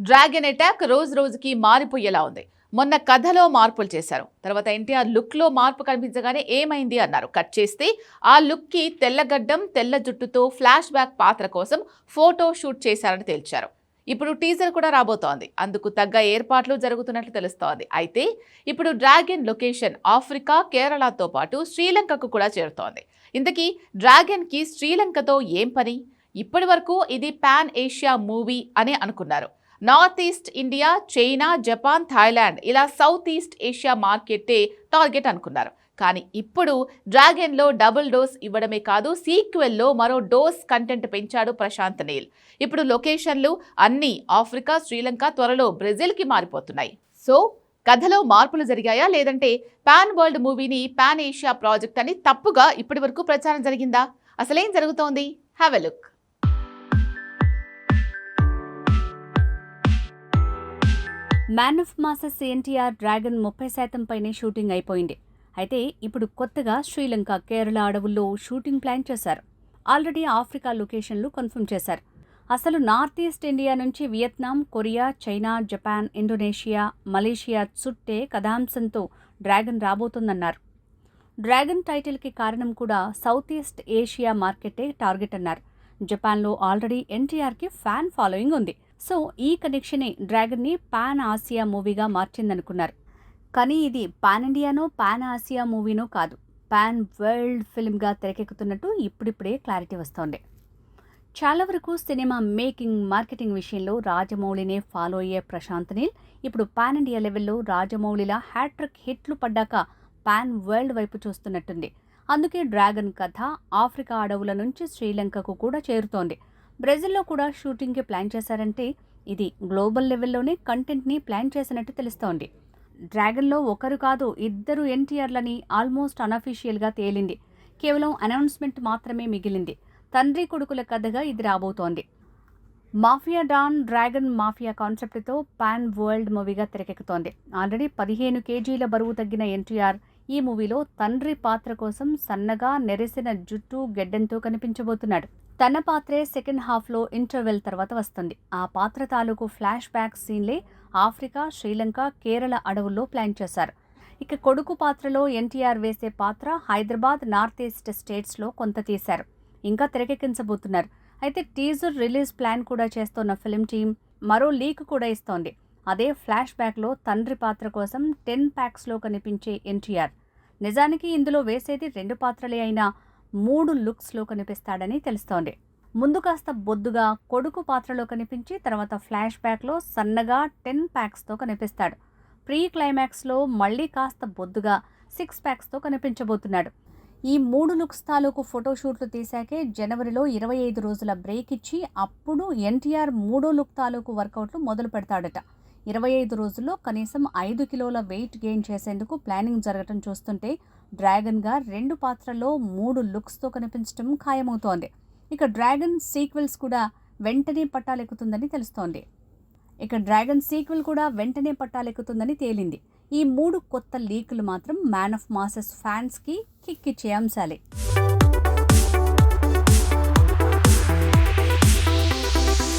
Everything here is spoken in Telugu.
డ్రాగన్ అటాక్ రోజు రోజుకి మారిపోయేలా ఉంది. మొన్న కథలో మార్పులు చేశారు. తర్వాత ఎన్టీఆర్ లుక్లో మార్పు కనిపించగానే ఏమైంది అన్నారు. కట్ చేస్తే ఆ లుక్కి తెల్లగడ్డం తెల్ల జుట్టుతో ఫ్లాష్ బ్యాక్ పాత్ర కోసం ఫోటో షూట్ చేశారని తేల్చారు. ఇప్పుడు టీజర్ కూడా రాబోతోంది. అందుకు తగ్గ ఏర్పాట్లు జరుగుతున్నట్లు తెలుస్తోంది. అయితే ఇప్పుడు డ్రాగన్ లొకేషన్ ఆఫ్రికా కేరళతో పాటు శ్రీలంకకు కూడా చేరుతోంది. ఇంతకీ డ్రాగన్కి శ్రీలంకతో ఏం పని? ఇప్పటి వరకు ఇది పాన్ ఏషియా మూవీ అని అనుకున్నారు. North east India China Japan Thailand ఇలా సౌత్ ఈస్ట్ ఏషియా మార్కెట్టే టార్గెట్ అనుకున్నారు. కానీ ఇప్పుడు డ్రాగన్లో డబుల్ డోస్ ఇవ్వడమే కాదు సీక్వెల్లో మరో డోస్ కంటెంట్ పెంచాడు ప్రశాంత్ నీల్. ఇప్పుడు లొకేషన్లు అన్నీ ఆఫ్రికా శ్రీలంక త్వరలో బ్రెజిల్కి మారిపోతున్నాయి. సో కథలో మార్పులు జరిగాయా? లేదంటే పాన్ వరల్డ్ మూవీని పాన్ ఏషియా ప్రాజెక్ట్ అని తప్పుగా ఇప్పటి వరకు ప్రచారం జరిగిందా? అసలేం జరుగుతోంది? Have a look. Man of masses NTR dragon ముప్పై శాతం పైనే షూటింగ్ అయిపోయింది. అయితే ఇప్పుడు కొత్తగా శ్రీలంక కేరళ అడవుల్లో షూటింగ్ ప్లాన్ చేశారు. ఆల్రెడీ ఆఫ్రికా లొకేషన్లు కన్ఫర్మ్ చేశారు. అసలు నార్త్ ఈస్ట్ ఇండియా నుంచి Vietnam Korea China Japan Indonesia Malaysia చుట్టే కథాంశంతో డ్రాగన్ రాబోతుందన్నారు. డ్రాగన్ టైటిల్కి కారణం కూడా సౌత్ ఈస్ట్ ఏషియా మార్కెటే టార్గెట్ అన్నారు. జపాన్లో ఆల్రెడీ ఎన్టీఆర్కి ఫ్యాన్ ఫాలోయింగ్ ఉంది. సో ఈ కనెక్షనే డ్రాగన్ని పాన్ ఆసియా మూవీగా మార్చిందనుకున్నారు. కానీ ఇది పాన్ ఇండియానో పాన్ ఆసియా మూవీనో కాదు. పాన్ వరల్డ్ ఫిల్మ్గా తెరకెక్కుతున్నట్టు ఇప్పుడిప్పుడే క్లారిటీ వస్తోంది. చాలా వరకు సినిమా మేకింగ్ మార్కెటింగ్ విషయంలో రాజమౌళినే ఫాలో అయ్యే ప్రశాంత్ నీల్ ఇప్పుడు పాన్ ఇండియా లెవెల్లో రాజమౌళిలా హ్యాట్రిక్ హిట్లు పడ్డాక పాన్ వరల్డ్ వైపు చూస్తున్నట్టుంది. అందుకే డ్రాగన్ కథ ఆఫ్రికా అడవుల నుంచి శ్రీలంకకు కూడా చేరుతోంది. బ్రెజిల్లో కూడా షూటింగ్కి ప్లాన్ చేశారంటే ఇది గ్లోబల్ లెవెల్లోనే కంటెంట్ని ప్లాన్ చేసినట్టు తెలుస్తోంది. డ్రాగన్లో ఒకరు కాదు ఇద్దరు ఎన్టీఆర్లని ఆల్మోస్ట్ అనఫీషియల్గా తేలింది. కేవలం అనౌన్స్మెంట్ మాత్రమే మిగిలింది. తండ్రి కొడుకుల కథగా ఇది రాబోతోంది. మాఫియా డాన్ డ్రాగన్ మాఫియా కాన్సెప్ట్తో పాన్ వరల్డ్ మూవీగా తెరకెక్కుతోంది. ఆల్రెడీ పదిహేను కేజీల బరువు తగ్గిన ఎన్టీఆర్ ఈ మూవీలో తండ్రి పాత్ర కోసం సన్నగా నెరిసిన జుట్టు గెడ్డంతో కనిపించబోతున్నాడు. తన పాత్రే సెకండ్ హాఫ్లో ఇంటర్వెల్ తర్వాత వస్తుంది. ఆ పాత్ర తాలూకు ఫ్లాష్ బ్యాక్ సీన్లే ఆఫ్రికా శ్రీలంక కేరళ అడవుల్లో ప్లాన్ చేశారు. ఇక కొడుకు పాత్రలో ఎన్టీఆర్ వేసే పాత్ర హైదరాబాద్ నార్త్ ఈస్ట్ స్టేట్స్లో కొంత తీశారు. ఇంకా తెరకెక్కించబోతున్నారు. అయితే టీజర్ రిలీజ్ ప్లాన్ కూడా చేస్తోన్న ఫిల్మ్ టీం మరో లీక్ కూడా ఇస్తోంది. అదే ఫ్లాష్ బ్యాక్లో తండ్రి పాత్ర కోసం టెన్ ప్యాక్స్లో కనిపించే ఎన్టీఆర్. నిజానికి ఇందులో వేసేది రెండు పాత్రలే అయినా మూడు లుక్స్లో కనిపిస్తాడని తెలుస్తోంది. ముందు కాస్త బొద్దుగా కొడుకు పాత్రలో కనిపించి తర్వాత ఫ్లాష్ బ్యాక్లో సన్నగా టెన్ ప్యాక్స్తో కనిపిస్తాడు. ప్రీ క్లైమాక్స్లో మళ్ళీ కాస్త బొద్దుగా సిక్స్ ప్యాక్స్తో కనిపించబోతున్నాడు. ఈ మూడు లుక్స్ తాలూకు ఫోటోషూట్లు తీశాకే జనవరిలో ఇరవై ఐదు రోజుల బ్రేక్ ఇచ్చి అప్పుడు ఎన్టీఆర్ మూడో లుక్ తాలూకు వర్కౌట్లు మొదలు పెడతాడట ఇరవై ఐదు రోజుల్లో కనీసం ఐదు కిలోల వెయిట్ గెయిన్ చేసేందుకు ప్లానింగ్ జరగటం చూస్తుంటే డ్రాగన్గా రెండు పాత్రల్లో మూడు లుక్స్తో కనిపించడం ఖాయమవుతోంది. ఇక డ్రాగన్ సీక్వెల్స్ కూడా వెంటనే పట్టాలెక్కుతుందని తెలుస్తోంది. ఇక డ్రాగన్ సీక్వెల్ కూడా వెంటనే పట్టాలెక్కుతుందని తేలింది. ఈ మూడు కొత్త లీకులు మాత్రం మ్యాన్ ఆఫ్ మాసెస్ ఫ్యాన్స్కి కిక్కిచ్చే అంశాలే.